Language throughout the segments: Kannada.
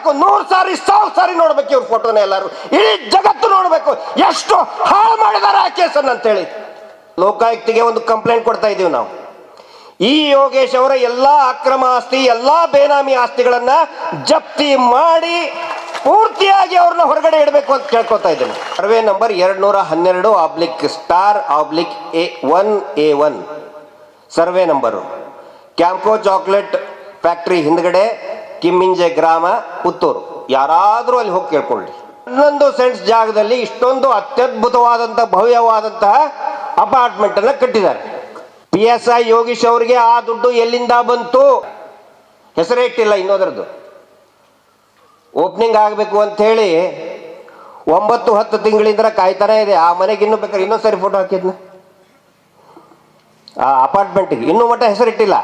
ನೋಡ್ಬೇಕು, ನೂರು ಸಾರಿ, ಸಾವಿರ ಸಾರಿ ನೋಡ್ಬೇಕು ಇವ್ರ ಫೋಟೋನ ಎಲ್ಲರೂ. ಇಡೀ ಜಗತ್ತು ನೋಡಬೇಕು, ಎಷ್ಟು ಹಾಳು ಮಾಡಿದ್ದಾರೆ ಆ ಕೇಸನ್ನು ಅಂತೇಳಿ. ಲೋಕಾಯುಕ್ತಿಗೆ ಒಂದು ಕಂಪ್ಲೇಂಟ್ ಕೊಡ್ತಾ ಇದೀವಿ ನಾವು. ಈ ಯೋಗೇಶ್ ಅವರ ಎಲ್ಲಾ ಅಕ್ರಮ ಆಸ್ತಿ, ಎಲ್ಲಾ ಬೇನಾಮಿ ಆಸ್ತಿಗಳನ್ನ ಜಪ್ತಿ ಮಾಡಿ ಪೂರ್ತಿಯಾಗಿ ಅವ್ರನ್ನ ಹೊರಗಡೆ ಇಡಬೇಕು ಅಂತ ಕೇಳ್ಕೊತಾ ಇದ್ದೇನೆ. ಸರ್ವೆ ನಂಬರ್ ಎರಡ್ ನೂರ ಹನ್ನೆರಡು oblique star oblique A one A one survey number. Campco chocolate factory ಹಿಂದ್ಗಡೆ ಕಿಮ್ಮಿಂಜೆ ಗ್ರಾಮ, ಪುತ್ತೂರು. ಯಾರಾದರೂ ಅಲ್ಲಿ ಹೋಗಿ ಕೇಳ್ಕೊಳ್ಳಿ. ಹನ್ನೊಂದು ಸೆಂಟ್ಸ್ ಜಾಗದಲ್ಲಿ ಇಷ್ಟೊಂದು ಅತ್ಯದ್ಭುತವಾದಂತಹ ಭವ್ಯವಾದಂತಹ ಅಪಾರ್ಟ್ಮೆಂಟ್ ಅನ್ನ ಕಟ್ಟಿದ್ದಾರೆ. ಪಿ ಎಸ್ ಐ ಯೋಗೀಶ್ ಅವರಿಗೆ ಆ ದುಡ್ಡು ಎಲ್ಲಿಂದ ಬಂತು? ಹೆಸರೇ ಇಟ್ಟಿಲ್ಲ ಇನ್ನೋದ್ರದ್ದು. ಓಪನಿಂಗ್ ಆಗಬೇಕು ಅಂತ ಹೇಳಿ ಒಂಬತ್ತು, ಹತ್ತು ತಿಂಗಳಿಂದ ಕಾಯ್ತಾನೆ ಇದೆ. ಆ ಮನೆಗೆ ಇನ್ನೂ ಬೇಕಾದ್ರೆ ಇನ್ನೊಂದು ಸರಿ ಫೋಟೋ ಹಾಕಿದ್ನ? ಆ ಅಪಾರ್ಟ್ಮೆಂಟ್ಗೆ ಇನ್ನೂ ಮಟ್ಟ ಹೆಸರಿಟ್ಟಿಲ್ಲ.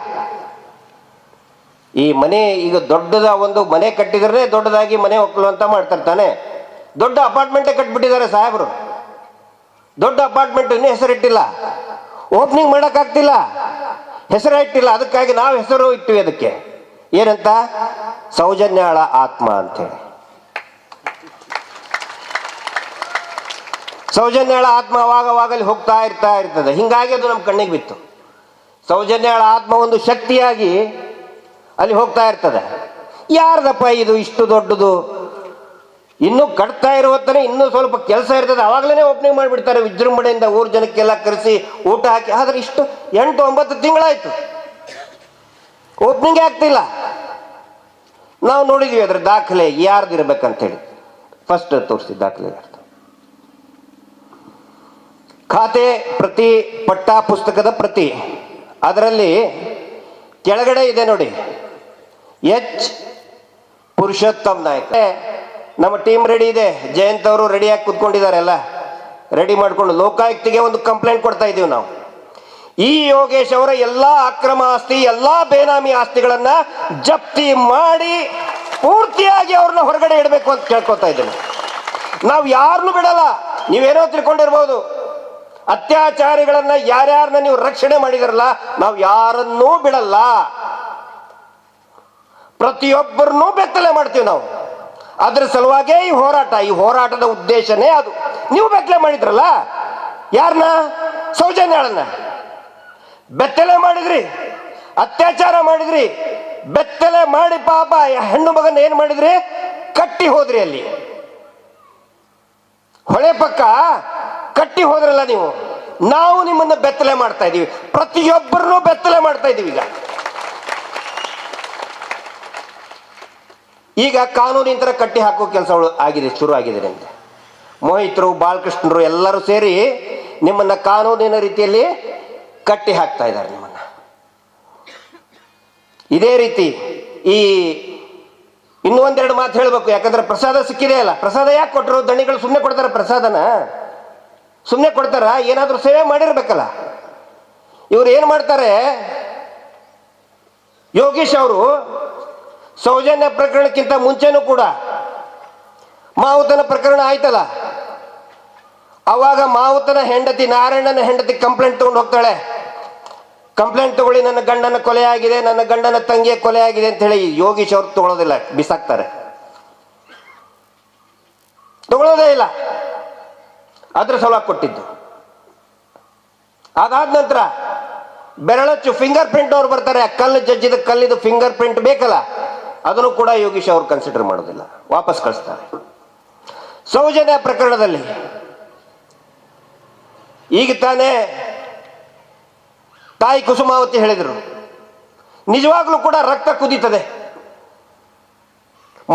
ಈ ಮನೆ ಈಗ ದೊಡ್ಡದ ಒಂದು ಮನೆ ಕಟ್ಟಿದ್ರೆ ದೊಡ್ಡದಾಗಿ ಮನೆ ಒಕ್ಕಲು ಅಂತ ಮಾಡ್ತಾರೆ ತಾನೆ ದೊಡ್ಡ ಅಪಾರ್ಟ್ಮೆಂಟೇ ಕಟ್ಬಿಟ್ಟಿದ್ದಾರೆ ಸಾಹೇಬರು. ದೊಡ್ಡ ಅಪಾರ್ಟ್ಮೆಂಟ್ ಇನ್ನೂ ಹೆಸರಿಟ್ಟಿಲ್ಲ ಓಪನಿಂಗ್ ಮಾಡೋಕ್ಕಾಗ್ತಿಲ್ಲ. ಹೆಸರೇ ಇಟ್ಟಿಲ್ಲ. ಅದಕ್ಕಾಗಿ ನಾವು ಹೆಸರು ಇಟ್ಟಿವಿ ಅದಕ್ಕೆ. ಏನಂತ? ಸೌಜನ್ಯಾಳ ಆತ್ಮ ಅಂತೇಳಿ ಸೌಜನ್ಯಾಳ ಆತ್ಮ ಅವಾಗವಾಗಲಿ ಹೋಗ್ತಾ ಇರ್ತಾ ಇರ್ತದೆ. ಹಿಂಗಾಗಿ ಅದು ನಮ್ಮ ಕಣ್ಣಿಗೆ ಬಿತ್ತು. ಸೌಜನ್ಯಾಳ ಆತ್ಮ ಒಂದು ಶಕ್ತಿಯಾಗಿ ಅಲ್ಲಿ ಹೋಗ್ತಾ ಇರ್ತದೆ. ಯಾರ್ದಪ್ಪ ಇದು ಇಷ್ಟು ದೊಡ್ಡದು? ಇನ್ನು ಕಟ್ತಾ ಇರುವತ್ತನೇ ಇನ್ನೂ ಸ್ವಲ್ಪ ಕೆಲಸ ಇರ್ತದೆ. ಅವಾಗಲೇ ಓಪನಿಂಗ್ ಮಾಡಿಬಿಡ್ತಾರೆ ವಿಜೃಂಭಣೆಯಿಂದ ಊರ್ ಜನಕ್ಕೆಲ್ಲ ಕರೆಸಿ ಊಟ ಹಾಕಿ. ಆದ್ರೆ ಇಷ್ಟು ಎಂಟು ಒಂಬತ್ತು ತಿಂಗಳಾಯ್ತು. ಓಪನಿಂಗ್ ಆಗ್ತಿಲ್ಲ. ನಾವು ನೋಡಿದ್ವಿ ಅದ್ರ ದಾಖಲೆ ಯಾರ್ದು ಇರ್ಬೇಕಂತೇಳಿ ಫಸ್ಟ್ ತೋರಿಸಿ ದಾಖಲೆ ಖಾತೆ ಪ್ರತಿ ಪಟ್ಟ ಪುಸ್ತಕದ ಪ್ರತಿ. ಅದರಲ್ಲಿ ಕೆಳಗಡೆ ಇದೆ ನೋಡಿ. ಎಚ್ ಪುರುಷೋತ್ತಮ್ ನಾಯ್ಕ. ನಮ್ಮ ಟೀಮ್ ರೆಡಿ ಇದೆ. ಜಯಂತ್ ಅವರು ರೆಡಿಯಾಗಿ ಕೂತ್ಕೊಂಡಿದ್ದಾರೆ ಎಲ್ಲ ರೆಡಿ ಮಾಡಿಕೊಂಡು ಲೋಕಾಯುಕ್ತಿಗೆ ಒಂದು ಕಂಪ್ಲೇಂಟ್ ಕೊಡ್ತಾ ಇದ್ದೀವಿ ನಾವು. ಈ ಯೋಗೇಶ್ ಅವರ ಎಲ್ಲಾ ಅಕ್ರಮ ಆಸ್ತಿ, ಎಲ್ಲಾ ಬೇನಾಮಿ ಆಸ್ತಿಗಳನ್ನ ಜಪ್ತಿ ಮಾಡಿ ಪೂರ್ತಿಯಾಗಿ ಅವ್ರನ್ನ ಹೊರಗಡೆ ಇಡಬೇಕು ಅಂತ ಕೇಳ್ಕೊತಾ ಇದ್ದೇನೆ. ನಾವು ಯಾರನ್ನು ಬಿಡಲ್ಲ. ನೀವೇನೋ ತಿಳ್ಕೊಂಡಿರ್ಬೋದು. ಅತ್ಯಾಚಾರಿಗಳನ್ನ ಯಾರ್ಯಾರನ್ನ ನೀವು ರಕ್ಷಣೆ ಮಾಡಿದಾರಲ್ಲ, ನಾವು ಯಾರನ್ನೂ ಬಿಡಲ್ಲ. ಪ್ರತಿಯೊಬ್ಬರನ್ನೂ ಬೆತ್ತಲೆ ಮಾಡ್ತೀವಿ ನಾವು. ಅದ್ರ ಸಲುವಾಗೇ ಈ ಹೋರಾಟ. ಈ ಹೋರಾಟದ ಉದ್ದೇಶನೇ ಅದು. ನೀವು ಬೆತ್ತಲೆ ಮಾಡಿದ್ರಲ್ಲ? ಯಾರನ್ನ ಸೌಜನ್ಯಾಳನ್ನ. ಬೆತ್ತಲೆ ಮಾಡಿದ್ರಿ. ಅತ್ಯಾಚಾರ ಮಾಡಿದ್ರಿ. ಬೆತ್ತಲೆ ಮಾಡಿ ಪಾಪ ಹೆಣ್ಣು ಮಗನ ಏನ್ ಮಾಡಿದ್ರಿ? ಕಟ್ಟಿ ಹೋದ್ರಿ ಅಲ್ಲಿ. ಹೊಳೆ ಪಕ್ಕ ಕಟ್ಟಿ ಹೋದ್ರಲ್ಲ ನೀವು. ನಾವು ನಿಮ್ಮನ್ನ ಬೆತ್ತಲೆ ಮಾಡ್ತಾ ಇದ್ದೀವಿ ಪ್ರತಿಯೊಬ್ಬರನ್ನೂ ಬೆತ್ತಲೆ ಮಾಡ್ತಾ ಇದ್ದೀವಿ ಈಗ. ಈಗ ಕಾನೂನಿನ ತರ ಕಟ್ಟಿ ಹಾಕೋ ಕೆಲಸಗಳು ಆಗಿದೆ, ಶುರು ಆಗಿದೆ ಅಂತ. ಮೋಹಿತರು, ಬಾಲಕೃಷ್ಣರು ಎಲ್ಲರೂ ಸೇರಿ ನಿಮ್ಮನ್ನ ಕಾನೂನಿನ ರೀತಿಯಲ್ಲಿ ಕಟ್ಟಿ ಹಾಕ್ತಾ ಇದ್ದಾರೆ ನಿಮ್ಮನ್ನ. ಇದೇ ರೀತಿ ಈ ಇನ್ನೂ ಒಂದೆರಡು ಮಾತು ಹೇಳಬೇಕು, ಯಾಕಂದ್ರೆ ಪ್ರಸಾದ ಸಿಕ್ಕಿದೆ ಅಲ್ಲ. ಪ್ರಸಾದ ಯಾಕೆ ಕೊಟ್ಟರು ದಣಿಗಳು ಸುಮ್ಮನೆ ಕೊಡ್ತಾರೆ ಪ್ರಸಾದನ? ಸುಮ್ಮನೆ ಕೊಡ್ತಾರ? ಏನಾದರೂ ಸೇವೆ ಮಾಡಿರ್ಬೇಕಲ್ಲ. ಇವ್ರು ಏನು ಮಾಡ್ತಾರೆ? ಯೋಗೀಶ್ ಅವರು ಸೌಜನ್ಯ ಪ್ರಕರಣಕ್ಕಿಂತ ಮುಂಚೆನೂ ಕೂಡ ಮಾವುತನ ಪ್ರಕರಣ ಆಯ್ತಲ್ಲ? ಅವಾಗ ಮಾವುತನ ಹೆಂಡತಿ ನಾರಾಯಣನ ಹೆಂಡತಿ ಕಂಪ್ಲೇಂಟ್ ತಗೊಂಡು ಹೋಗ್ತಾಳೆ. ಕಂಪ್ಲೇಂಟ್ ತಗೊಳ್ಳಿ, ನನ್ನ ಗಂಡನ ಕೊಲೆ ಆಗಿದೆ, ನನ್ನ ಗಂಡನ ತಂಗಿಯ ಕೊಲೆ ಆಗಿದೆ ಅಂತ ಹೇಳಿ ಯೋಗೀಶ್ ಅವ್ರು ತಗೊಳ್ಳೋದಿಲ್ಲ ಬಿಸಾಕ್ತಾರೆ. ತಗೊಳ್ಳೋದೇ ಇಲ್ಲ. ಅದ್ರ ಸಲುವಾಗಿ ಕೊಟ್ಟಿದ್ದು. ಅದಾದ ನಂತರ ಬೆರಳಚ್ಚು ಫಿಂಗರ್ ಪ್ರಿಂಟ್ ಅವ್ರು ಬರ್ತಾರೆ ಕಲ್ಲು ಜಜ್ಜಿದ ಕಲ್ಲಿದು ಫಿಂಗರ್ ಪ್ರಿಂಟ್ ಬೇಕಲ್ಲ? ಅದನ್ನು ಕೂಡ ಯೋಗೀಶ್ ಅವರು ಕನ್ಸಿಡರ್ ಮಾಡೋದಿಲ್ಲ. ವಾಪಸ್ ಕಳಿಸ್ತಾರೆ. ಸೌಜನ್ಯ ಪ್ರಕರಣದಲ್ಲಿ ಈಗ ತಾನೇ ತಾಯಿ ಕುಸುಮಾವತಿ ಹೇಳಿದರು, ನಿಜವಾಗ್ಲೂ ಕೂಡ ರಕ್ತ ಕುದೀತದೆ.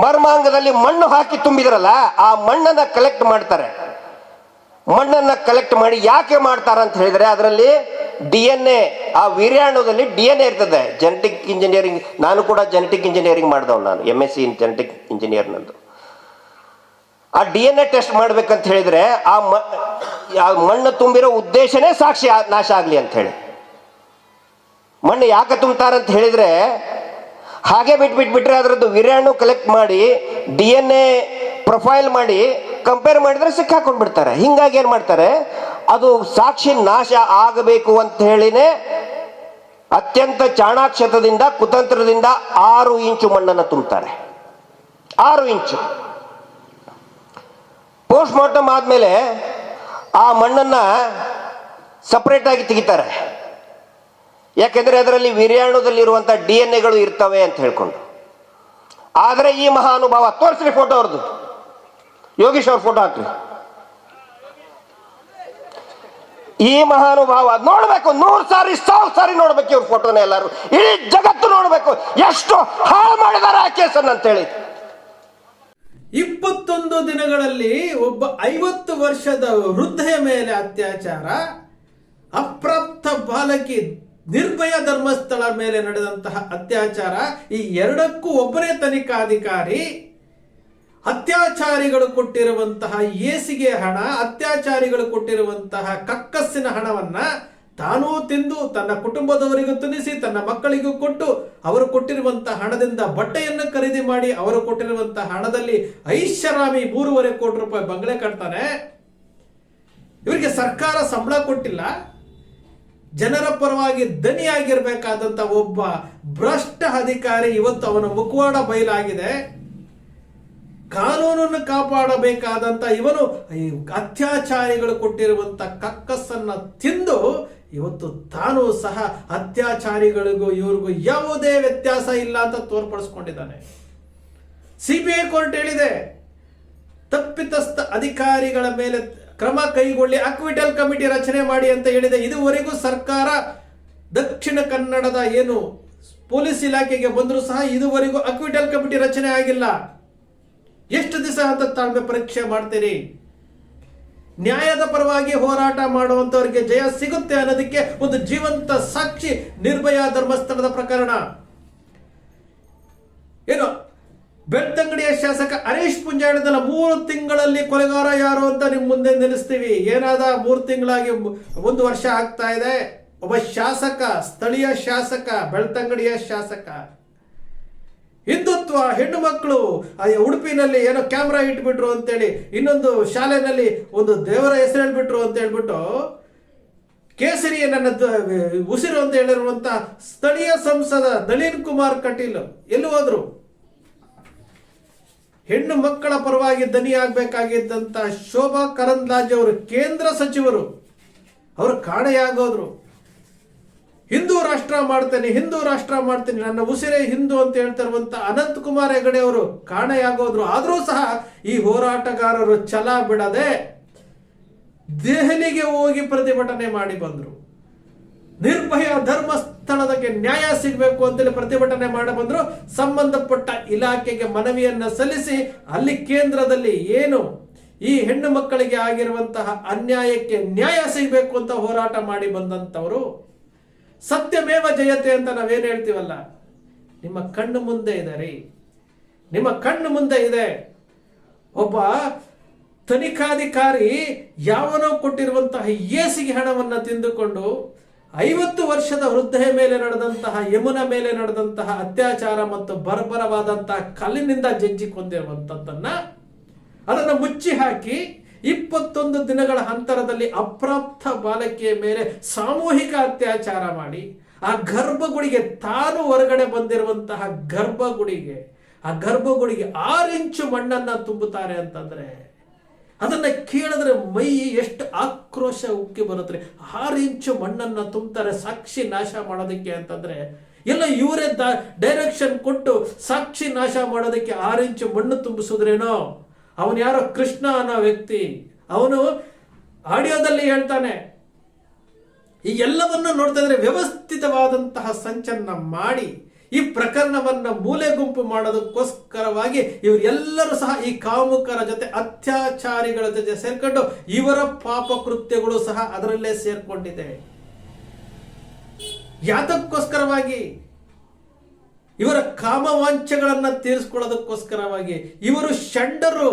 ಮರ್ಮಾಂಗದಲ್ಲಿ ಮಣ್ಣು ಹಾಕಿ ತುಂಬಿದ್ರಲ್ಲ, ಆ ಮಣ್ಣನ್ನ ಕಲೆಕ್ಟ್ ಮಾಡ್ತಾರೆ. ಮಣ್ಣನ್ನ ಕಲೆಕ್ಟ್ ಮಾಡಿ ಯಾಕೆ ಮಾಡ್ತಾರ ಅಂತ ಹೇಳಿದರೆ, ಅದರಲ್ಲಿ ಡಿ ಎನ್ ಎ ಆ ವೀರ್ಯಾಣುದಲ್ಲಿ ಡಿ ಎನ್ ಎ ಇರ್ತದೆ. ಜೆನೆಟಿಕ್ ಇಂಜಿನಿಯರಿಂಗ್ ನಾನು ಕೂಡ ಜೆನೆಟಿಕ್ ಇಂಜಿನಿಯರಿಂಗ್ ಮಾಡಿದವ್ ನಾನು M S C in genetic engineer ನಂದು. ಆ ಡಿ ಎನ್ ಎ ಟೆಸ್ಟ್ ಮಾಡ್ಬೇಕಂತ ಹೇಳಿದ್ರೆ ಆ ಮಣ್ಣು ತುಂಬಿರೋ ಉದ್ದೇಶನೇ ಸಾಕ್ಷಿ ನಾಶ ಆಗಲಿ ಅಂತ ಹೇಳಿ. ಮಣ್ಣು ಯಾಕೆ ತುಂಬ್ತಾರಂತ ಹೇಳಿದ್ರೆ, ಹಾಗೆ ಬಿಟ್ಬಿಟ್ಬಿಟ್ರೆ ಅದರದ್ದು ವೀರ್ಯಾಣು ಕಲೆಕ್ಟ್ ಮಾಡಿ ಡಿ ಎನ್ ಎ ಪ್ರೊಫೈಲ್ ಮಾಡಿ ಕಂಪೇರ್ ಮಾಡಿದ್ರೆ ಸಿಕ್ಕಾಕೊಂಡ್ಬಿಡ್ತಾರೆ. ಹಿಂಗಾಗಿ ಏನು ಮಾಡ್ತಾರೆ ಅದು ಸಾಕ್ಷಿ ನಾಶ ಆಗಬೇಕು ಅಂತ ಹೇಳಿನೇ ಅತ್ಯಂತ ಚಾಣಾಕ್ಷತದಿಂದ, ಕುತಂತ್ರದಿಂದ ಆರು ಇಂಚು ಮಣ್ಣನ್ನು ತುಂಬ್ತಾರೆ. ಆರು ಇಂಚು. ಪೋಸ್ಟ್ ಮಾರ್ಟಮ್ ಆದಮೇಲೆ ಆ ಮಣ್ಣನ್ನು ಸಪ್ರೇಟಾಗಿ ತೆಗಿತಾರೆ. ಯಾಕೆಂದರೆ ಅದರಲ್ಲಿ ವಿರ್ಯಾಣುದಲ್ಲಿರುವಂಥ ಡಿ ಎನ್ ಎಗಳು ಇರ್ತವೆ ಅಂತ ಹೇಳ್ಕೊಂಡು. ಆದರೆ ಈ ಮಹಾನುಭಾವ, ತೋರಿಸ್ರಿ ಫೋಟೋ ಅವ್ರದ್ದು ಯೋಗೀಶ್ ಅವ್ರ ಫೋಟೋ ಹಾಕ್ರಿ. ಈ ಮಹಾನುಭಾವ ನೋಡ್ಬೇಕು. ನೂರು ಸಾರಿ, ಸಾವಿರ ಸಾರಿ ನೋಡ್ಬೇಕು ಇವ್ರ ಫೋಟೋನ ಎಲ್ಲಾರು. ಇಡೀ ಜಗತ್ತು ನೋಡ್ಬೇಕು. ಎಷ್ಟು ಹಾಳು ಮಾಡಿದಾರ ಆ ಅಂತ ಅಂತೇಳಿ ಇಪ್ಪತ್ತೊಂದು ದಿನಗಳಲ್ಲಿ ಒಬ್ಬ ಐವತ್ತು ವರ್ಷದ ವೃದ್ಧೆಯ ಮೇಲೆ ಅತ್ಯಾಚಾರ, ಅಪ್ರಾಪ್ತ ಬಾಲಕಿ ನಿರ್ಭಯ ಧರ್ಮಸ್ಥಳ ಮೇಲೆ ನಡೆದಂತಹ ಅತ್ಯಾಚಾರ, ಈ ಎರಡಕ್ಕೂ ಒಬ್ಬರೇ ತನಿಖಾಧಿಕಾರಿ ಅತ್ಯಾಚಾರಿಗಳು ಕೊಟ್ಟಿರುವಂತಹ ಏಸಿಗೆ ಹಣ, ಅತ್ಯಾಚಾರಿಗಳು ಕೊಟ್ಟಿರುವಂತಹ ಕಕ್ಕಸ್ಸಿನ ಹಣವನ್ನ ತಾನೂ ತಿಂದು ತನ್ನ ಕುಟುಂಬದವರಿಗೂ ತಿನ್ನಿಸಿ ತನ್ನ ಮಕ್ಕಳಿಗೂ ಕೊಟ್ಟು ಅವರು ಕೊಟ್ಟಿರುವಂತಹ ಹಣದಿಂದ ಬಟ್ಟೆಯನ್ನು ಖರೀದಿ ಮಾಡಿ ಅವರು ಕೊಟ್ಟಿರುವಂತಹ ಹಣದಲ್ಲಿ ಐಷಾರಾಮಿ ಮೂರುವರೆ ಕೋಟಿ ರೂಪಾಯಿ ಬಂಗಲೆ ಕಟ್ತಾನೆ. ಇವರಿಗೆ ಸರ್ಕಾರ ಸಂಬಳ ಕೊಟ್ಟಿಲ್ಲ. ಜನರ ಪರವಾಗಿ ದನಿಯಾಗಿರ್ಬೇಕಾದಂತ ಒಬ್ಬ ಭ್ರಷ್ಟ ಅಧಿಕಾರಿ ಇವತ್ತು ಅವನ ಮುಖವಾಡ ಬಯಲಾಗಿದೆ. ಕಾನೂನನ್ನು ಕಾಪಾಡಬೇಕಾದಂತ ಇವನು ಈ ಅತ್ಯಾಚಾರಿಗಳು ಕೊಟ್ಟಿರುವಂತ ಕಕ್ಕಸ್ಸನ್ನ ತಿಂದು ಇವತ್ತು ತಾನು ಸಹ ಅತ್ಯಾಚಾರಿಗಳಿಗೂ ಇವ್ರಿಗೂ ಯಾವುದೇ ವ್ಯತ್ಯಾಸ ಇಲ್ಲ ಅಂತ ತೋರ್ಪಡಿಸ್ಕೊಂಡಿದ್ದಾನೆ. ಐ ಕೋರ್ಟ್ ಹೇಳಿದೆ, ತಪ್ಪಿತಸ್ಥ ಅಧಿಕಾರಿಗಳ ಮೇಲೆ ಕ್ರಮ ಕೈಗೊಳ್ಳಿ, ಅಕ್ವಿಟಲ್ ಕಮಿಟಿ ರಚನೆ ಮಾಡಿ ಅಂತ ಹೇಳಿದೆ. ಇದುವರೆಗೂ ಸರ್ಕಾರ ದಕ್ಷಿಣ ಕನ್ನಡದ ಏನು ಪೊಲೀಸ್ ಇಲಾಖೆಗೆ ಬಂದರೂ ಸಹ ಇದುವರೆಗೂ ಅಕ್ವಿಟಲ್ ಕಮಿಟಿ ರಚನೆ ಆಗಿಲ್ಲ. ಎಷ್ಟು ದಿವಸ ತಾಳ್ಮೆ ಪರೀಕ್ಷೆ ಮಾಡ್ತೀರಿ? ನ್ಯಾಯದ ಪರವಾಗಿ ಹೋರಾಟ ಮಾಡುವಂತವರಿಗೆ ಜಯ ಸಿಗುತ್ತೆ ಅನ್ನೋದಕ್ಕೆ ಒಂದು ಜೀವಂತ ಸಾಕ್ಷಿ ನಿರ್ಭಯ ಧರ್ಮಸ್ಥಳದ ಪ್ರಕರಣ. ಏನು, ಬೆಳ್ತಂಗಡಿಯ ಶಾಸಕ ಹರೀಶ್ ಪುಂಜಾಡದಲ್ಲ ಮೂರು ತಿಂಗಳಲ್ಲಿ ಕೊಲೆಗಾರ ಯಾರು ಅಂತ ನಿಮ್ ಮುಂದೆ ನಿಲ್ಲಿಸ್ತೀವಿ ಏನಾದ ಮೂರು ತಿಂಗಳಾಗಿ ಒಂದು ವರ್ಷ ಆಗ್ತಾ ಇದೆ. ಒಬ್ಬ ಶಾಸಕ, ಸ್ಥಳೀಯ ಶಾಸಕ, ಬೆಳ್ತಂಗಡಿಯ ಶಾಸಕ. ಹಿಂದುತ್ವ ಹೆಣ್ಣು ಮಕ್ಕಳು, ಆ ಉಡುಪಿನಲ್ಲಿ ಏನೋ ಕ್ಯಾಮ್ರಾ ಇಟ್ಬಿಟ್ರು ಅಂತೇಳಿ ಇನ್ನೊಂದು ಶಾಲೆನಲ್ಲಿ ಒಂದು ದೇವರ ಹೆಸರು ಹೇಳ್ಬಿಟ್ರು ಅಂತ ಹೇಳ್ಬಿಟ್ಟು ಕೇಸರಿ ನನ್ನ ಉಸಿರು ಅಂತ ಹೇಳಿರುವಂತ ಸ್ಥಳೀಯ ಸಂಸದ ನಳಿನ್ ಕುಮಾರ್ ಕಟೀಲ್, ಎಲ್ಲಿ ಹೋದ್ರು? ಹೆಣ್ಣು ಮಕ್ಕಳ ಪರವಾಗಿ ದನಿ ಆಗ್ಬೇಕಾಗಿದ್ದಂತ ಶೋಭಾ ಕರಂದ್ಲಾಜೆ ಅವರು ಕೇಂದ್ರ ಸಚಿವರು. ಅವರು ಕಾಣೆಯಾಗೋದ್ರು. ಹಿಂದೂ ರಾಷ್ಟ್ರ ಮಾಡ್ತೇನೆ, ಹಿಂದೂ ರಾಷ್ಟ್ರ ಮಾಡ್ತೇನೆ, ನನ್ನ ಉಸಿರೇ ಹಿಂದೂ ಅಂತ ಹೇಳ್ತಿರುವಂತ ಅನಂತ್ ಕುಮಾರ್ ಹೆಗಡೆ ಅವರು ಕಾಣೆಯಾಗೋದ್ರು. ಆದರೂ ಸಹ ಈ ಹೋರಾಟಗಾರರು ಛಲ ಬಿಡದೆ ದೆಹಲಿಗೆ ಹೋಗಿ ಪ್ರತಿಭಟನೆ ಮಾಡಿ ಬಂದರು. ನಿರ್ಭಯ ಧರ್ಮಸ್ಥಳದಕ್ಕೆ ನ್ಯಾಯ ಸಿಗಬೇಕು ಅಂತೇಳಿ ಪ್ರತಿಭಟನೆ ಮಾಡಿ ಬಂದ್ರು. ಸಂಬಂಧಪಟ್ಟ ಇಲಾಖೆಗೆ ಮನವಿಯನ್ನ ಸಲ್ಲಿಸಿ ಅಲ್ಲಿ ಕೇಂದ್ರದಲ್ಲಿ ಏನು ಈ ಹೆಣ್ಣು ಮಕ್ಕಳಿಗೆ ಆಗಿರುವಂತಹ ಅನ್ಯಾಯಕ್ಕೆ ನ್ಯಾಯ ಸಿಗಬೇಕು ಅಂತ ಹೋರಾಟ ಮಾಡಿ ಬಂದಂತವರು. ಸತ್ಯಮೇವ ಜಯತೆ ಅಂತ ನಾವೇನು ಹೇಳ್ತೀವಲ್ಲ? ನಿಮ್ಮ ಕಣ್ಣು ಮುಂದೆ ಇದೆ ರೀ ನಿಮ್ಮ ಕಣ್ಣು ಮುಂದೆ ಇದೆ. ಒಬ್ಬ ತನಿಖಾಧಿಕಾರಿ ಯಾವನೋ ಕೊಟ್ಟಿರುವಂತಹ ಏಸಿಗೆ ಹಣವನ್ನು ತಿಂದುಕೊಂಡು ಐವತ್ತು ವರ್ಷದ ವೃದ್ಧೆಯ ಮೇಲೆ ನಡೆದಂತಹ, ಯಮುನ ಮೇಲೆ ನಡೆದಂತಹ ಅತ್ಯಾಚಾರ ಮತ್ತು ಬರ್ಬರವಾದಂತಹ ಕಲ್ಲಿನಿಂದ ಜಜ್ಜಿ ಕೊಂದಿರುವಂಥದ್ದನ್ನು ಅದನ್ನು ಮುಚ್ಚಿ ಹಾಕಿ ಇಪ್ಪತ್ತೊಂದು ದಿನಗಳ ಅಂತರದಲ್ಲಿ ಅಪ್ರಾಪ್ತ ಬಾಲಕಿಯ ಮೇಲೆ ಸಾಮೂಹಿಕ ಅತ್ಯಾಚಾರ ಮಾಡಿ, ಆ ಗರ್ಭಗುಡಿಗೆ ತಾನು ಹೊರಗಡೆ ಬಂದಿರುವಂತಹ ಗರ್ಭಗುಡಿಗೆ, ಆ ಗರ್ಭಗುಡಿಗೆ ಆರು ಇಂಚು ಮಣ್ಣನ್ನ ತುಂಬುತ್ತಾರೆ ಅಂತಂದ್ರೆ, ಅದನ್ನ ಕೇಳಿದ್ರೆ ಮೈ ಎಷ್ಟು ಆಕ್ರೋಶ ಉಕ್ಕಿ ಬರುತ್ತೆ. ಆರು ಇಂಚು ಮಣ್ಣನ್ನ ತುಂಬ್ತಾರೆ, ಸಾಕ್ಷಿ ನಾಶ ಮಾಡೋದಕ್ಕೆ ಅಂತಂದ್ರೆ, ಎಲ್ಲ ಇವರೇ ಡೈರೆಕ್ಷನ್ ಕೊಟ್ಟು ಸಾಕ್ಷಿ ನಾಶ ಮಾಡೋದಕ್ಕೆ ಆರು ಇಂಚು ಮಣ್ಣು ತುಂಬಿಸಿದ್ರೇನೋ? ಅವನು ಯಾರೋ ಕೃಷ್ಣ ಅನ್ನೋ ವ್ಯಕ್ತಿ. ಅವನು ಆಡಿಯೋದಲ್ಲಿ ಹೇಳ್ತಾನೆ, ಈ ಎಲ್ಲವನ್ನ ನೋಡ್ತಾ ಇದ್ರೆ ವ್ಯವಸ್ಥಿತವಾದಂತಹ ಸಂಚನ್ನ ಮಾಡಿ, ಈ ಪ್ರಕರಣವನ್ನ ಮೂಲೆ ಗುಂಪು ಮಾಡೋದಕ್ಕೋಸ್ಕರವಾಗಿ ಇವರೆಲ್ಲರೂ ಸಹ ಈ ಕಾಮುಕರ ಜೊತೆ ಅತ್ಯಾಚಾರಿಗಳ ಜೊತೆ ಸೇರ್ಕೊಂಡು ಇವರ ಪಾಪ ಕೃತ್ಯಗಳು ಸಹ ಅದರಲ್ಲೇ ಸೇರ್ಕೊಂಡಿದೆ. ಯಾತಕ್ಕೋಸ್ಕರವಾಗಿ ಇವರ ಕಾಮವಾಂಛೆಗಳನ್ನು ತೀರಿಸ್ಕೊಳ್ಳೋದಕ್ಕೋಸ್ಕರವಾಗಿ ಇವರು ಷಂಡರು.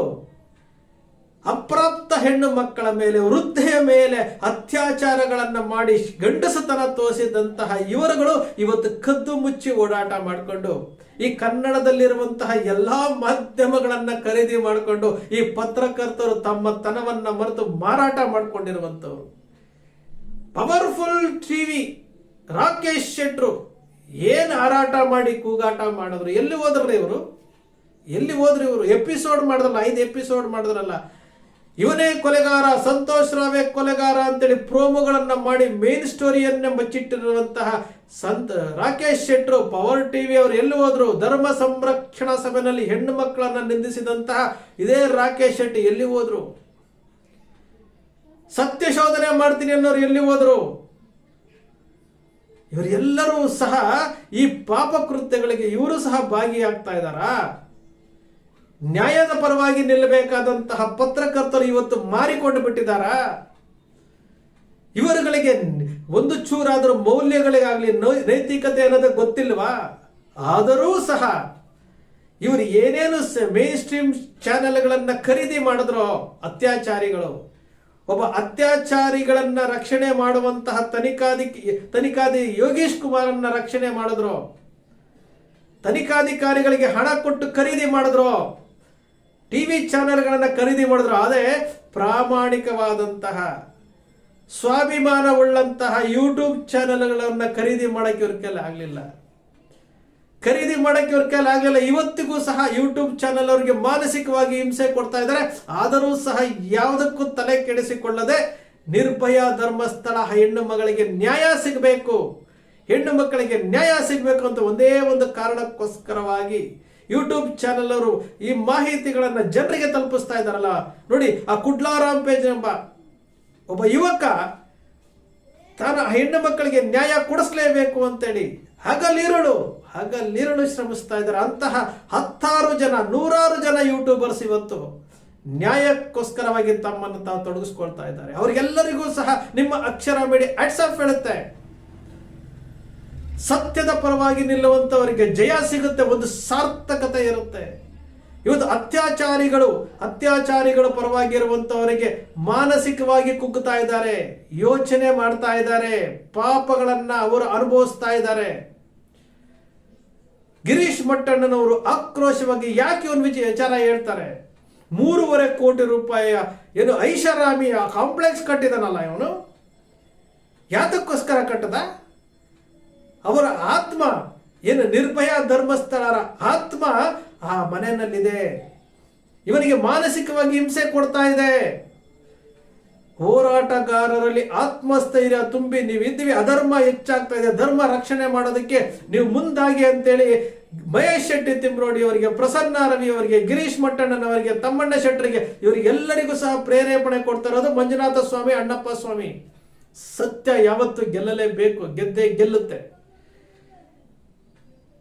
ಅಪ್ರಾಪ್ತ ಹೆಣ್ಣು ಮಕ್ಕಳ ಮೇಲೆ, ವೃದ್ಧೆಯ ಮೇಲೆ ಅತ್ಯಾಚಾರಗಳನ್ನು ಮಾಡಿ ಗಂಡಸತನ ತೋರಿಸಿದಂತಹ ಇವರುಗಳು ಇವತ್ತು ಕದ್ದು ಮುಚ್ಚಿ ಓಡಾಟ ಮಾಡಿಕೊಂಡು, ಈ ಕನ್ನಡದಲ್ಲಿರುವಂತಹ ಎಲ್ಲಾ ಮಾಧ್ಯಮಗಳನ್ನು ಖರೀದಿ ಮಾಡಿಕೊಂಡು, ಈ ಪತ್ರಕರ್ತರು ತಮ್ಮ ತನವನ್ನು ಮರೆತು ಮಾರಾಟ ಮಾಡಿಕೊಂಡಿರುವಂತವ್ರು ಪವರ್ಫುಲ್ ಟಿವಿ, ರಾಕೇಶ್ ಶೆಟ್ರು. ಏನ್ ಹಾರಾಟ ಮಾಡಿ ಕೂಗಾಟ ಮಾಡಿದ್ರು? ಎಲ್ಲಿ ಹೋದ್ರಲ್ಲ ಇವರು? ಎಲ್ಲಿ ಹೋದ್ರು ಇವರು? ಎಪಿಸೋಡ್ ಮಾಡಿದ್ರಲ್ಲ, ಐದು ಎಪಿಸೋಡ್ ಮಾಡಿದ್ರಲ್ಲ. ಇವನೇ ಕೊಲೆಗಾರ, ಸಂತೋಷ್ ರಾವೇ ಕೊಲೆಗಾರ ಅಂತೇಳಿ ಪ್ರೋಮೋಗಳನ್ನು ಮಾಡಿ ಮೇನ್ ಸ್ಟೋರಿಯನ್ನೇ ಬಚ್ಚಿಟ್ಟಿರುವಂತಹ ಸಂತ, ರಾಕೇಶ್ ಶೆಟ್ಟರು ಪವರ್ ಟಿವಿ ಅವರು ಎಲ್ಲಿ ಹೋದ್ರು? ಧರ್ಮ ಸಂರಕ್ಷಣಾ ಸಭೆಯಲ್ಲಿ ಹೆಣ್ಣು ಮಕ್ಕಳನ್ನ ನಿಂದಿಸಿದಂತಹ ಇದೇ ರಾಕೇಶ್ ಶೆಟ್ಟಿ ಎಲ್ಲಿ ಹೋದ್ರು? ಸತ್ಯ ಶೋಧನೆ ಮಾಡ್ತೀನಿ ಅನ್ನೋರು ಎಲ್ಲಿ ಹೋದ್ರು? ಇವರೆಲ್ಲರೂ ಸಹ ಈ ಪಾಪ ಕೃತ್ಯಗಳಿಗೆ ಇವರು ಸಹ ಭಾಗಿಯಾಗ್ತಾ ಇದ್ದಾರಾ? ನ್ಯಾಯದ ಪರವಾಗಿ ನಿಲ್ಲಬೇಕಾದಂತಹ ಪತ್ರಕರ್ತರು ಇವತ್ತು ಮಾರಿಕೊಂಡು ಬಿಟ್ಟಿದ್ದಾರಾ? ಇವರುಗಳಿಗೆ ಒಂದು ಚೂರಾದರೂ ಮೌಲ್ಯಗಳಿಗಾಗಲಿ ನೈತಿಕತೆ ಅನ್ನೋದು ಗೊತ್ತಿಲ್ವಾ? ಆದರೂ ಸಹ ಇವರು ಏನೇನು ಮೇನ್ ಸ್ಟ್ರೀಮ್ ಚಾನೆಲ್ಗಳನ್ನು ಖರೀದಿ ಮಾಡಿದ್ರೋ ಅತ್ಯಾಚಾರಿಗಳು ಒಬ್ಬ ಅತ್ಯಾಚಾರಿಗಳನ್ನ ರಕ್ಷಣೆ ಮಾಡುವಂತಹ ತನಿಖಾಧಿ ತನಿಖಾಧಿ ಯೋಗೇಶ್ ಕುಮಾರನ್ನ ರಕ್ಷಣೆ ಮಾಡಿದ್ರು. ತನಿಖಾಧಿಕಾರಿಗಳಿಗೆ ಹಣ ಕೊಟ್ಟು ಖರೀದಿ ಮಾಡಿದ್ರು. ಟಿವಿ ಚಾನೆಲ್ಗಳನ್ನ ಖರೀದಿ ಮಾಡಿದ್ರು. ಅದೇ ಪ್ರಾಮಾಣಿಕವಾದಂತಹ, ಸ್ವಾಭಿಮಾನವುಳ್ಳಂತಹ ಯೂಟ್ಯೂಬ್ ಚಾನೆಲ್ಗಳನ್ನು ಖರೀದಿ ಮಾಡಕ್ಕೆ ಇವ್ರ ಆಗಲಿಲ್ಲ. ಖರೀದಿ ಮಾಡೋಕ್ಕೆ ಅವ್ರ ಕೈಲಿ ಆಗಲಿಲ್ಲ. ಇವತ್ತಿಗೂ ಸಹ ಯೂಟ್ಯೂಬ್ ಚಾನಲ್ ಅವರಿಗೆ ಮಾನಸಿಕವಾಗಿ ಹಿಂಸೆ ಕೊಡ್ತಾ ಇದ್ದಾರೆ. ಆದರೂ ಸಹ ಯಾವುದಕ್ಕೂ ತಲೆ ಕೆಡಿಸಿಕೊಳ್ಳದೆ ನಿರ್ಭಯ ಧರ್ಮಸ್ಥಳ ಹೆಣ್ಣು ಮಗಳಿಗೆ ನ್ಯಾಯ ಸಿಗಬೇಕು. ಹೆಣ್ಣು ಮಕ್ಕಳಿಗೆ ನ್ಯಾಯ ಸಿಗಬೇಕು ಅಂತ ಒಂದೇ ಒಂದು ಕಾರಣಕ್ಕೋಸ್ಕರವಾಗಿ ಯೂಟ್ಯೂಬ್ ಚಾನಲ್ ಅವರು ಈ ಮಾಹಿತಿಗಳನ್ನು ಜನರಿಗೆ ತಲುಪಿಸ್ತಾ ಇದ್ದಾರಲ್ಲ. ನೋಡಿ, ಆ ಕುಡ್ಲಾರಾಮ್ ಪೇಜ್ ಎಂಬ ಒಬ್ಬ ಯುವಕ ತಾನು ಹೆಣ್ಣು ಮಕ್ಕಳಿಗೆ ನ್ಯಾಯ ಕೊಡಿಸ್ಲೇಬೇಕು ಅಂತೇಳಿ ಹಗಲಿರುಳು ಹಗಲಿರುಳು ಶ್ರಮಿಸ್ತಾ ಇದ್ದಾರೆ. ಅಂತಹ ಹತ್ತಾರು ಜನ, ನೂರಾರು ಜನ ಯೂಟ್ಯೂಬರ್ಸ್ ಇವತ್ತು ನ್ಯಾಯಕ್ಕೋಸ್ಕರವಾಗಿ ತಮ್ಮನ್ನು ತಾವು ತೊಡಗಿಸ್ಕೊಳ್ತಾ ಇದ್ದಾರೆ. ಅವರಿಗೆಲ್ಲರಿಗೂ ಸಹ ನಿಮ್ಮ ಅಕ್ಷರ ಮೇಡಿ ಅಟ್ಸಪ್ ಹೇಳುತ್ತೆ. ಸತ್ಯದ ಪರವಾಗಿ ನಿಲ್ಲುವಂತವರಿಗೆ ಜಯ ಸಿಗುತ್ತೆ, ಒಂದು ಸಾರ್ಥಕತೆ ಇರುತ್ತೆ. ಇವತ್ತು ಅತ್ಯಾಚಾರಿಗಳು, ಅತ್ಯಾಚಾರಿಗಳ ಪರವಾಗಿ ಇರುವಂತವರಿಗೆ ಮಾನಸಿಕವಾಗಿ ಕುಗ್ಗುತ್ತಾ ಇದ್ದಾರೆ, ಯೋಚನೆ ಮಾಡ್ತಾ ಇದ್ದಾರೆ, ಪಾಪಗಳನ್ನ ಅವರು ಅನುಭವಿಸ್ತಾ ಇದ್ದಾರೆ. ಗಿರೀಶ್ ಮಟ್ಟಣ್ಣನವರು ಆಕ್ರೋಶವಾಗಿ ಯಾಕೆ ಒಂದು ವಿಚ ವಿಚಾರ ಹೇಳ್ತಾರೆ? ಮೂರುವರೆ ಕೋಟಿ ರೂಪಾಯಿಯ ಏನು ಐಷಾರಾಮಿಯ ಕಾಂಪ್ಲೆಕ್ಸ್ ಕಟ್ಟಿದನಲ್ಲ ಇವನು? ಯಾತಕ್ಕೋಸ್ಕರ ಕಟ್ಟದ? ಅವರ ಆತ್ಮ ಏನು ನಿರ್ಭಯ ಧರ್ಮಸ್ಥಳರ ಆತ್ಮ ಆ ಮನೆಯಲ್ಲಿದೆ. ಇವನಿಗೆ ಮಾನಸಿಕವಾಗಿ ಹಿಂಸೆ ಕೊಡ್ತಾ ಇದೆ. ಹೋರಾಟಗಾರರಲ್ಲಿ ಆತ್ಮಸ್ಥೈರ್ಯ ತುಂಬಿ ನೀವು ಇದ್ದೀವಿ ಅಧರ್ಮ ಹೆಚ್ಚಾಗ್ತಾ ಇದೆ, ಧರ್ಮ ರಕ್ಷಣೆ ಮಾಡೋದಕ್ಕೆ ನೀವು ಮುಂದಾಗಿ ಅಂತೇಳಿ ಮಹೇಶ್ ಶೆಟ್ಟಿ ತಿಮ್ರೋಡಿ ಅವರಿಗೆ, ಪ್ರಸನ್ನ ರವಿ ಅವರಿಗೆ, ಗಿರೀಶ್ ಮಟ್ಟಣ್ಣನವರಿಗೆ ತಮ್ಮಣ್ಣ ಶೆಟ್ಟರಿಗೆ, ಇವರಿಗೆಲ್ಲರಿಗೂ ಸಹ ಪ್ರೇರೇಪಣೆ ಕೊಡ್ತಾ ಇರೋದು ಮಂಜುನಾಥ ಸ್ವಾಮಿ, ಅಣ್ಣಪ್ಪ ಸ್ವಾಮಿ. ಸತ್ಯ ಯಾವತ್ತು ಗೆಲ್ಲಲೇಬೇಕು, ಗೆದ್ದೇ ಗೆಲ್ಲುತ್ತೆ.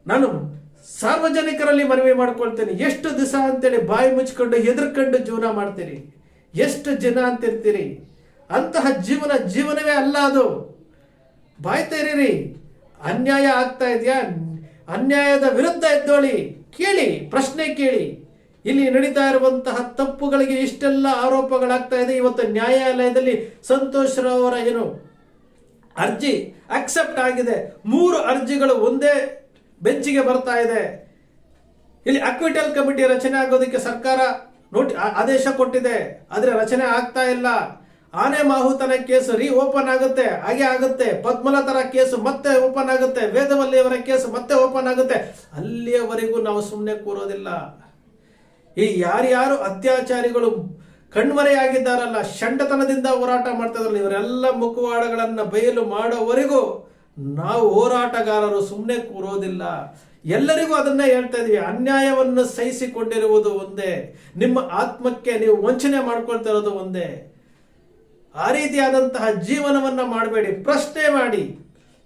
ನಾನು ಸಾರ್ವಜನಿಕರಲ್ಲಿ ಮನವಿ ಮಾಡ್ಕೊಳ್ತೇನೆ. ಎಷ್ಟು ದಿವಸ ಅಂತೇಳಿ ಬಾಯಿ ಮುಚ್ಕೊಂಡು ಹೆದರ್ಕೊಂಡು ಜೀವನ ಮಾಡ್ತೀರಿ? ಎಷ್ಟು ಜನ ಅಂತಿರ್ತೀರಿ? ಅಂತಹ ಜೀವನ ಜೀವನವೇ ಅಲ್ಲ ಅದು. ಬಾಯ್ತಾ ಅನ್ಯಾಯ ಆಗ್ತಾ ಇದೆಯಾ? ಅನ್ಯಾಯದ ವಿರುದ್ಧ ಎದ್ದೋಳಿ. ಕೇಳಿ, ಪ್ರಶ್ನೆ ಕೇಳಿ. ಇಲ್ಲಿ ನಡೀತಾ ಇರುವಂತಹ ತಪ್ಪುಗಳಿಗೆ ಇಷ್ಟೆಲ್ಲ ಆರೋಪಗಳಾಗ್ತಾ ಇದೆ. ಇವತ್ತು ನ್ಯಾಯಾಲಯದಲ್ಲಿ ಸಂತೋಷ್ ರಾವ್ ಅವರ ಏನು ಅರ್ಜಿ ಅಕ್ಸೆಪ್ಟ್ ಆಗಿದೆ. ಮೂರು ಅರ್ಜಿಗಳು ಒಂದೇ ಬೆಂಚಿಗೆ ಬರ್ತಾ ಇದೆ. ಇಲ್ಲಿ ಅಕ್ವಿಟಲ್ ಕಮಿಟಿ ರಚನೆ ಆಗೋದಕ್ಕೆ ಸರ್ಕಾರ ನೋಟಿ ಆದೇಶ ಕೊಟ್ಟಿದೆ. ಆದ್ರೆ ರಚನೆ ಆಗ್ತಾ ಇಲ್ಲ. ಆನೆ ಮಾಹುತನ ಕೇಸು ರೀ ಓಪನ್ ಆಗುತ್ತೆ. ಹಾಗೆ ಆಗುತ್ತೆ. ಪದ್ಮಲತರ ಕೇಸು ಮತ್ತೆ ಓಪನ್ ಆಗುತ್ತೆ. ವೇದವಲ್ಲಿಯವರ ಕೇಸು ಮತ್ತೆ ಓಪನ್ ಆಗುತ್ತೆ. ಅಲ್ಲಿಯವರೆಗೂ ನಾವು ಸುಮ್ಮನೆ ಕೂರೋದಿಲ್ಲ. ಈ ಯಾರ್ಯಾರು ಅತ್ಯಾಚಾರಿಗಳು ಕಣ್ಮರೆಯಾಗಿದ್ದಾರಲ್ಲ, ಷಂಡತನದಿಂದ ಹೋರಾಟ ಮಾಡ್ತಾ ಇದ್ರಲ್ಲ ಇವರೆಲ್ಲ ಮುಖವಾಡಗಳನ್ನು ಬಯಲು ಮಾಡೋವರೆಗೂ ನಾವು ಹೋರಾಟಗಾರರು ಸುಮ್ಮನೆ ಕೂರೋದಿಲ್ಲ. ಎಲ್ಲರಿಗೂ ಅದನ್ನ ಹೇಳ್ತಾ ಇದೀವಿ. ಅನ್ಯಾಯವನ್ನು ಸಹಿಸಿಕೊಂಡಿರುವುದು ಒಂದೇ. ನಿಮ್ಮ ಆತ್ಮಕ್ಕೆ ನೀವು ವಂಚನೆ ಮಾಡ್ಕೊಳ್ತಾ ಇರೋದು ಒಂದೇ. ಆ ರೀತಿಯಾದಂತಹ ಜೀವನವನ್ನ ಮಾಡಬೇಡಿ. ಪ್ರಶ್ನೆ ಮಾಡಿ.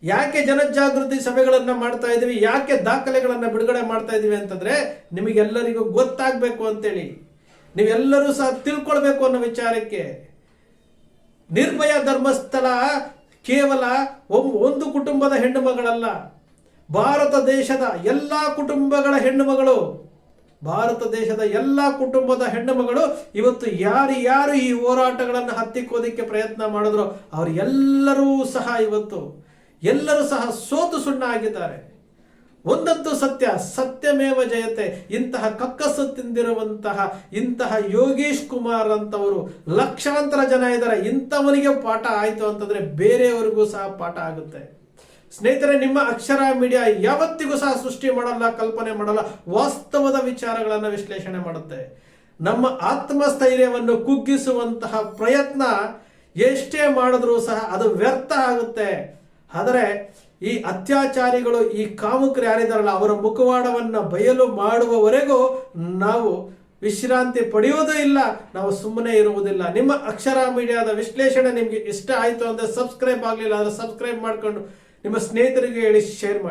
ಯಾಕೆ ಜನಜಾಗೃತಿ ಸಭೆಗಳನ್ನ ಮಾಡ್ತಾ ಇದೀವಿ? ಯಾಕೆ ದಾಖಲೆಗಳನ್ನ ಬಿಡುಗಡೆ ಮಾಡ್ತಾ ಇದೀವಿ ಅಂತಂದ್ರೆ ನಿಮಗೆಲ್ಲರಿಗೂ ಗೊತ್ತಾಗ್ಬೇಕು ಅಂತೇಳಿ. ನೀವೆಲ್ಲರೂ ಸಹ ತಿಳ್ಕೊಳ್ಬೇಕು ಅನ್ನೋ ವಿಚಾರಕ್ಕೆ. ನಿರ್ಭಯ ಧರ್ಮಸ್ಥಳ ಕೇವಲ ಒಂದು ಕುಟುಂಬದ ಹೆಣ್ಣು ಮಗಳಲ್ಲ ಭಾರತ ದೇಶದ ಎಲ್ಲ ಕುಟುಂಬಗಳ ಹೆಣ್ಣು ಮಗಳು ಭಾರತ ದೇಶದ ಎಲ್ಲ ಕುಟುಂಬದ ಹೆಣ್ಣು ಮಗಳು ಇವತ್ತು ಯಾರು ಯಾರು ಈ ಹೋರಾಟಗಳನ್ನು ಹತ್ತಿಕ್ಕೋದಕ್ಕೆ ಪ್ರಯತ್ನ ಮಾಡಿದ್ರು, ಅವರು ಎಲ್ಲರೂ ಸಹ ಇವತ್ತು ಎಲ್ಲರೂ ಸಹ ಸೋತು ಸುಣ್ಣ ಆಗಿದ್ದಾರೆ ಒಂದಂತೂ ಸತ್ಯ, ಸತ್ಯಮೇವ ಜಯತೆ. ಇಂತಹ ಕಕ್ಕಸ್ಸು ತಿಂದಿರುವಂತಹ ಇಂತಹ ಯೋಗೀಶ್ ಕುಮಾರ್ ಅಂತವರು ಲಕ್ಷಾಂತರ ಜನ ಇದ್ದಾರೆ. ಇಂಥವನಿಗೆ ಪಾಠ ಆಯ್ತು ಅಂತಂದ್ರೆ ಬೇರೆಯವರಿಗೂ ಸಹ ಪಾಠ ಆಗುತ್ತೆ. ಸ್ನೇಹಿತರೆ, ನಿಮ್ಮ ಅಕ್ಷರ ಮೀಡಿಯಾ ಯಾವತ್ತಿಗೂ ಸಹ ಸೃಷ್ಟಿ ಮಾಡಲ್ಲ, ಕಲ್ಪನೆ ಮಾಡಲ್ಲ, ವಾಸ್ತವದ ವಿಚಾರಗಳನ್ನು ವಿಶ್ಲೇಷಣೆ ಮಾಡುತ್ತೆ. ನಮ್ಮ ಆತ್ಮಸ್ಥೈರ್ಯವನ್ನು ಕುಗ್ಗಿಸುವಂತಹ ಪ್ರಯತ್ನ ಎಷ್ಟೇ ಮಾಡಿದ್ರೂ ಸಹ ಅದು ವ್ಯರ್ಥ ಆಗುತ್ತೆ. ಆದರೆ ಈ ಅತ್ಯಾಚಾರಿಗಳು, ಈ ಕಾಮುಕರು ಯಾರಿದಾರಲ್ಲ, ಅವರ ಮುಖವಾಡವನ್ನು ಬಯಲು ಮಾಡುವವರೆಗೂ ನಾವು ವಿಶ್ರಾಂತಿ ಪಡೆಯುವುದೂ ಇಲ್ಲ, ನಾವು ಸುಮ್ಮನೆ ಇರುವುದಿಲ್ಲ. ನಿಮ್ಮ ಅಕ್ಷರ ಮೀಡಿಯಾದ ವಿಶ್ಲೇಷಣೆ ನಿಮಗೆ ಇಷ್ಟ ಆಯಿತು ಅಂದರೆ ಸಬ್ಸ್ಕ್ರೈಬ್ ಆಗಲಿಲ್ಲ ಅಂದರೆ ಸಬ್ಸ್ಕ್ರೈಬ್ ಮಾಡಿಕೊಂಡು ನಿಮ್ಮ ಸ್ನೇಹಿತರಿಗೆ ಹೇಳಿ ಶೇರ್ ಮಾಡಿ.